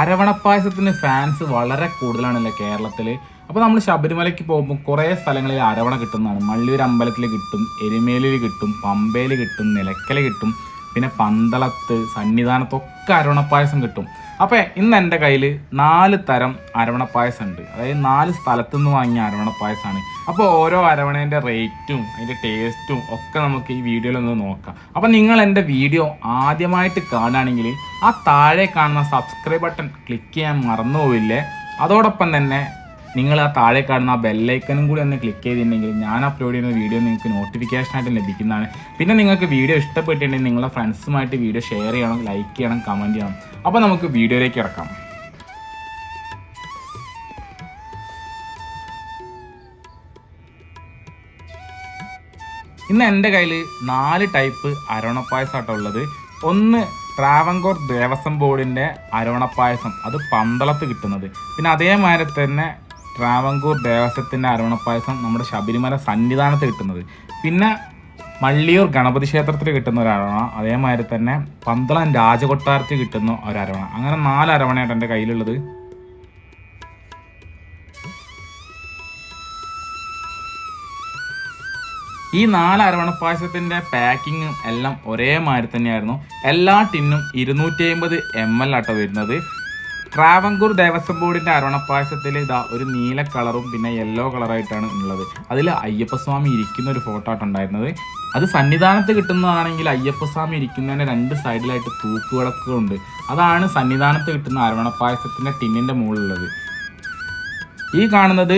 അരവണപ്പായസത്തിന് fans വളരെ കൂടുതലാണല്ലോ കേരളത്തിൽ അപ്പോൾ നമ്മൾ ശബരിമലയ്ക്ക് പോകുമ്പോൾ കുറേ സ്ഥലങ്ങളിൽ അരവണ കിട്ടുന്നതാണ്. മള്ളിയൂർ അമ്പലത്തിൽ കിട്ടും എരുമേലിൽ കിട്ടും പമ്പയിൽ കിട്ടും നിലയ്ക്കൽ കിട്ടും പിന്നെ പന്തളത്ത് സന്നിധാനത്തൊക്കെ അരവണപ്പായസം കിട്ടും. അപ്പോൾ ഇന്ന് എന്റെ കയ്യിൽ നാല് തരം അരവണപ്പായസം ഉണ്ട് അതായത് നാല് സ്ഥലത്തുനിന്ന് വാങ്ങിയ അരവണപ്പായസമാണ് അപ്പോൾ ഓരോ അരവണേന്റെ റേറ്റും അതിന്റെ ടേസ്റ്റും ഒക്കെ നമുക്ക് ഈ വീഡിയോയിൽ ഒന്ന് നോക്കാം. അപ്പോൾ നിങ്ങൾ എന്റെ വീഡിയോ ആദ്യമായിട്ട് കാണുകയാണെങ്കിൽ ആ താഴെ കാണുന്ന സബ്സ്ക്രൈബ് ബട്ടൺ ക്ലിക്ക് ചെയ്യാൻ മറന്നു പോയില്ലേ അതോടൊപ്പം തന്നെ നിങ്ങൾ ആ താഴെ കാണുന്ന ആ ബെല്ലൈക്കനും കൂടി ഒന്ന് ക്ലിക്ക് ചെയ്തിട്ടുണ്ടെങ്കിൽ ഞാൻ അപ്ലോഡ് ചെയ്യുന്ന വീഡിയോ നിങ്ങൾക്ക് നോട്ടിഫിക്കേഷനായിട്ട് ലഭിക്കുന്നതാണ്. പിന്നെ നിങ്ങൾക്ക് വീഡിയോ ഇഷ്ടപ്പെട്ടിട്ടുണ്ടെങ്കിൽ നിങ്ങളുടെ ഫ്രണ്ട്സുമായിട്ട് വീഡിയോ ഷെയർ ചെയ്യണം ലൈക്ക് ചെയ്യണം കമന്റ് ചെയ്യണം. അപ്പോൾ നമുക്ക് വീഡിയോയിലേക്ക് ഇറക്കാം. ഇന്ന് എന്റെ കയ്യിൽ നാല് ടൈപ്പ് അരവണപ്പായസമാട്ടോ ഉള്ളത്. ഒന്ന് ട്രാവൻകൂർ ദേവസ്വം ബോർഡിന്റെ അരോണപ്പായസം അത് പന്തളത്ത് കിട്ടുന്നത്. പിന്നെ അതേമാതിരി തന്നെ ട്രാവൻകൂർ ദേവസ്വത്തിന്റെ അരോണപ്പായസം നമ്മുടെ ശബരിമല സന്നിധാനത്ത് കിട്ടുന്നത്. പിന്നെ മള്ളിയൂർ ഗണപതി ക്ഷേത്രത്തിൽ കിട്ടുന്ന ഒരു അരവണ അതേമാതിരി തന്നെ പന്തളം രാജകൊട്ടാരത്തിൽ കിട്ടുന്ന ഒരു അരവണ അങ്ങനെ നാല് അരവണയായിട്ട് എന്റെ കയ്യിലുള്ളത്. ഈ നാല് അരവണ പായസത്തിന്റെ പാക്കിങ്ങും എല്ലാം ഒരേ മാതിരി തന്നെയായിരുന്നു. എല്ലാ ടിന്നും ഇരുന്നൂറ്റി അമ്പത് എം എൽ ആട്ടോ വരുന്നത്. ട്രാവങ്കൂർ ദേവസ്വം ബോർഡിന്റെ അരവണ പായസത്തിൽ ഇതാ ഒരു നീല കളറും പിന്നെ യെല്ലോ കളറായിട്ടാണ് ഉള്ളത്. അതിൽ അയ്യപ്പസ്വാമി ഇരിക്കുന്ന ഒരു ഫോട്ടോ ഉണ്ടായിരുന്നത്. അത് സന്നിധാനത്ത് കിട്ടുന്നതാണെങ്കിൽ അയ്യപ്പസ്വാമി ഇരിക്കുന്നതിന്റെ രണ്ട് സൈഡിലായിട്ട് തൂക്കുവിളക്കുകളുണ്ട് അതാണ് സന്നിധാനത്ത് കിട്ടുന്ന അരവണ പായസത്തിന്റെ ടിന്നിന്റെ മുകളിലുള്ളത്. ഈ കാണുന്നത്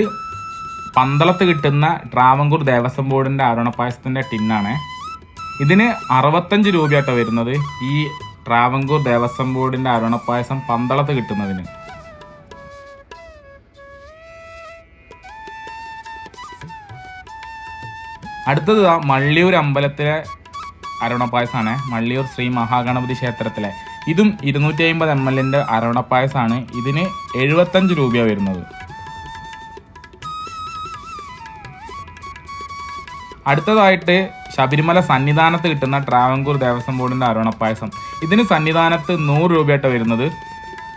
പന്തളത്ത് കിട്ടുന്ന ട്രാവങ്കൂർ ദേവസ്വം ബോർഡിന്റെ അരുണപ്പായസത്തിന്റെ ടിന്നാണ്. ഇതിന് അറുപത്തഞ്ച് രൂപയാട്ടോ വരുന്നത് ഈ ട്രാവങ്കൂർ ദേവസ്വം ബോർഡിന്റെ അരുണപ്പായസം പന്തളത്ത് കിട്ടുന്നതിന്. അടുത്തത് മള്ളിയൂർ അമ്പലത്തിലെ അരുണപ്പായസമാണ് മള്ളിയൂർ ശ്രീ മഹാഗണപതി ക്ഷേത്രത്തിലെ. ഇതും ഇരുന്നൂറ്റി അമ്പത് എം എല്ലിന്റെ അരുണപ്പായസമാണ് ഇതിന് എഴുപത്തഞ്ച് രൂപയാണ് വരുന്നത്. അടുത്തതായിട്ട് ശബരിമല സന്നിധാനത്ത് കിട്ടുന്ന ട്രാവൻകൂർ ദേവസ്വം ബോർഡിന്റെ അരോണപ്പായസം. ഇതിന് സന്നിധാനത്ത് നൂറ് രൂപയായിട്ട് വരുന്നത്.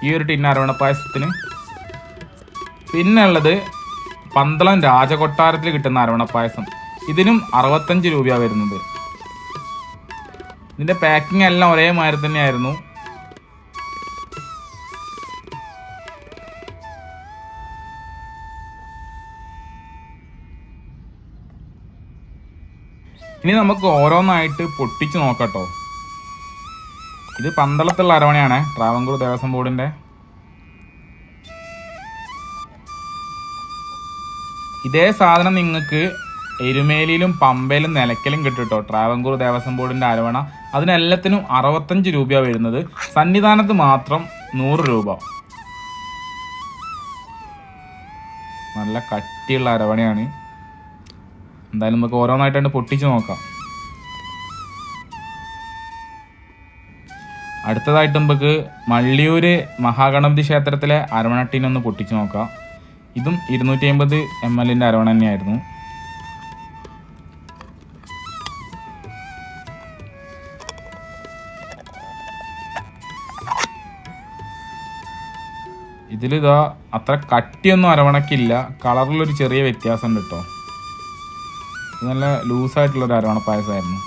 ഈ ഒരു ടിന്ന അരോണപ്പായസത്തിന്. പിന്നെ ഉള്ളത് പന്തളം രാജകൊട്ടാരത്തിൽ കിട്ടുന്ന അരോണപ്പായസം. ഇതിനും അറുപത്തഞ്ച് രൂപയാണ് വരുന്നത്. ഇതിന്റെ പാക്കിംഗ് എല്ലാം ഒരേ മാതിരി തന്നെയായിരുന്നു. ഇനി നമുക്ക് ഓരോന്നായിട്ട് പൊട്ടിച്ച് നോക്കട്ടോ. ഇത് പന്തളത്തുള്ള അരവണയാണ് ട്രാവൻകൂർ ദേവസ്വം ബോർഡിന്റെ ഇതേ സാധനം നിങ്ങൾക്ക് എരുമേലിയിലും പമ്പയിലും നിലയ്ക്കലും കിട്ടും കേട്ടോ ട്രാവൻകൂർ ദേവസ്വം ബോർഡിന്റെ അരവണ. അതിനെല്ലാത്തിനും അറുപത്തഞ്ച് രൂപയാണ് വരുന്നത്. സന്നിധാനത്ത് മാത്രം നൂറ് രൂപ. നല്ല കട്ടിയുള്ള അരവണയാണ്. എന്തായാലും നമുക്ക് ഓരോന്നായിട്ടാണ് പൊട്ടിച്ച് നോക്കാം. അടുത്തതായിട്ട് നമുക്ക് മള്ളിയൂര് മഹാഗണപതി ക്ഷേത്രത്തിലെ അരവണട്ടിനൊന്ന് പൊട്ടിച്ച് നോക്കാം. ഇതും ഇരുന്നൂറ്റി അമ്പത് എം എല്ലിന്റെ അരവണ തന്നെയായിരുന്നു. ഇതിലിതാ അത്ര കട്ടിയൊന്നും അരവണക്കില്ല. കളറിലൊരു ചെറിയ വ്യത്യാസമുണ്ട് കേട്ടോ. നല്ല ലൂസായിട്ടുള്ള ഒരു അരവണ പായസമായിരുന്നു.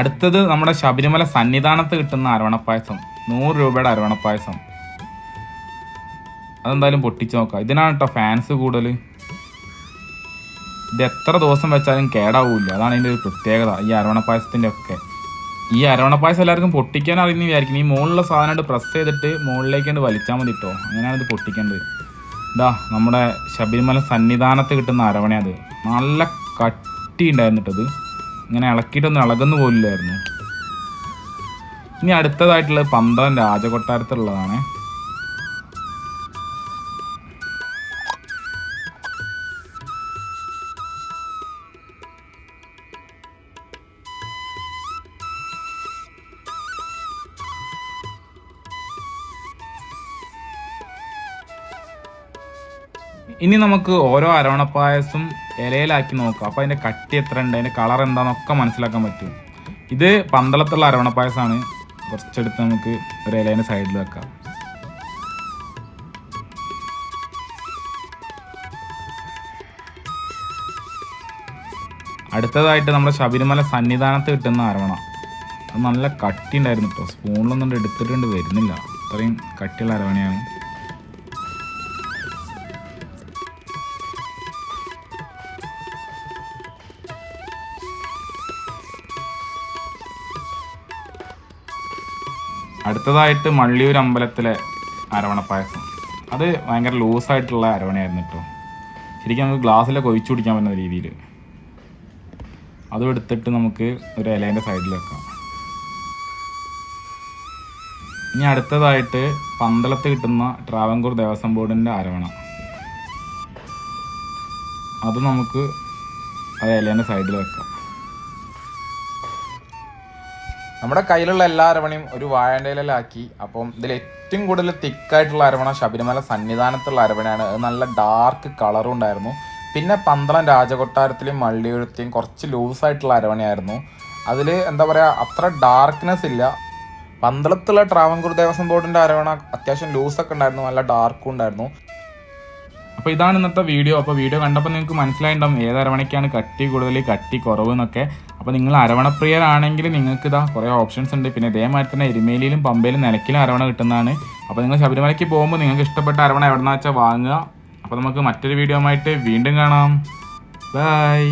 അടുത്തത് നമ്മുടെ ശബരിമല സന്നിധാനത്ത് കിട്ടുന്ന അരവണപ്പായസം നൂറ് രൂപയുടെ അരവണപ്പായസം അതെന്തായാലും പൊട്ടിച്ച് നോക്കാം. ഇതിനാണ് കേട്ടോ ഫാൻസ് കൂടുതൽ ഇത് എത്ര ദിവസം വെച്ചാലും കേടാവൂല അതാണ് ഇതിന്റെ ഒരു പ്രത്യേകത ഈ അരവണപ്പായസത്തിന്റെ ഒക്കെ ഈ അരവണ അരവണപ്പായസം എല്ലാവർക്കും പൊട്ടിക്കാൻ അറിയുന്ന വിചാരിക്കും ഈ മുകളിലുള്ള സാധനമായിട്ട് പ്രസ് ചെയ്തിട്ട് മുകളിലേക്കാണ്ട് വലിച്ചാൽ മതി കേട്ടോ അങ്ങനെയാണ് ഇത് പൊട്ടിക്കേണ്ടത്. ഇതാ നമ്മുടെ ശബരിമല സന്നിധാനത്ത് കിട്ടുന്ന അരവണ അത് നല്ല കട്ടി ഉണ്ടായിരുന്നു കേട്ടോ ഇത്. ഇങ്ങനെ ഇളക്കിയിട്ടൊന്നും ഇളകുന്നു പോലില്ലായിരുന്നു ഇനി അടുത്തതായിട്ടുള്ളത് പന്തളം രാജകൊട്ടാരത്തിലുള്ളതാണ്. ഇനി നമുക്ക് ഓരോ അരവണ പായസം ഇലയിലാക്കി നോക്കാം. അപ്പോൾ അതിന്റെ കട്ടി എത്ര ഉണ്ട് അതിന്റെ കളർ എന്താണെന്നൊക്കെ മനസ്സിലാക്കാൻ പറ്റും. ഇത് പന്തളത്തുള്ള അരവണ പായസമാണ് കുറച്ചെടുത്ത് നമുക്ക് ഒരു ഇലേന്റെ സൈഡിൽ വെക്കാം. അടുത്തതായിട്ട് നമ്മുടെ ശബരിമല സന്നിധാനത്ത് കിട്ടുന്ന അരവണ അത് നല്ല കട്ടി ഉണ്ടായിരുന്നു കേട്ടോ സ്പൂണിലൊന്നും എടുത്തിട്ടുണ്ട് വരുന്നില്ല. അത്രയും കട്ടിയുള്ള അരവണയാണ് അടുത്തതായിട്ട് മള്ളിയൂർ അമ്പലത്തിലെ അരവണ പായസം അത് ഭയങ്കര ലൂസായിട്ടുള്ള അരവണയായിരുന്നു കേട്ടോ ശരിക്കും നമുക്ക് ഗ്ലാസ്സിലൊക്കെ ഒഴിച്ചു കുടിക്കാൻ പറ്റുന്ന രീതിയിൽ അതും എടുത്തിട്ട് നമുക്ക് ഒരു ഇലേന്റെ സൈഡിൽ വെക്കാം. ഇനി അടുത്തതായിട്ട് പന്തളത്ത് കിട്ടുന്ന ട്രാവൻകൂർ ദേവസ്വം ബോർഡിന്റെ അരവണ. അത് നമുക്ക് അത് ഇലേന്റെ സൈഡിൽ വെക്കാം. നമ്മുടെ കയ്യിലുള്ള എല്ലാ അരവണയും ഒരു വാഴണ്ടയിലാക്കി അപ്പം ഇതിൽ ഏറ്റവും കൂടുതൽ തിക്കായിട്ടുള്ള അരവണ ശബരിമല സന്നിധാനത്തുള്ള അരവണയാണ്. അത് നല്ല ഡാർക്ക് കളറും ഉണ്ടായിരുന്നു. പിന്നെ പന്തളം രാജകൊട്ടാരത്തിലെയും മള്ളിയെഴുത്തെയും കുറച്ച് ലൂസായിട്ടുള്ള അരവണയായിരുന്നു. അതിൽ എന്താ പറയുക അത്ര ഡാർക്ക്നെസ് ഇല്ല. പന്തളത്തുള്ള ട്രാവൻകൂർ ദേവസ്വം ബോർഡിന്റെ അരവണ അത്യാവശ്യം ലൂസൊക്കെ ഉണ്ടായിരുന്നു. നല്ല ഡാർക്കും ഉണ്ടായിരുന്നു. അപ്പോൾ ഇതാണ് ഇന്നത്തെ വീഡിയോ അപ്പോൾ വീഡിയോ കണ്ടപ്പോൾ നിങ്ങൾക്ക് മനസ്സിലായിട്ടുണ്ടാവും ഏത് അരവണയ്ക്കാണ് കട്ടി കൂടുതൽ കട്ടി കുറവ് എന്നൊക്കെ. അപ്പോൾ നിങ്ങൾ അരവണപ്രിയരാണെങ്കിൽ നിങ്ങൾക്ക് ഇതാ കുറേ ഓപ്ഷൻസ് ഉണ്ട്. പിന്നെ ഇതേമാതിരി തന്നെ എരുമേലിയിലും പമ്പയിലും നിലക്കിലും അരവണ കിട്ടുന്നതാണ്. അപ്പോൾ നിങ്ങൾ ശബരിമലയ്ക്ക് പോകുമ്പോൾ നിങ്ങൾക്ക് ഇഷ്ടപ്പെട്ട അരവണ എവിടെ വെച്ചാൽ വാങ്ങുക. അപ്പോൾ നമുക്ക് മറ്റൊരു വീഡിയോ ആയിട്ട് വീണ്ടും കാണാം. ബൈ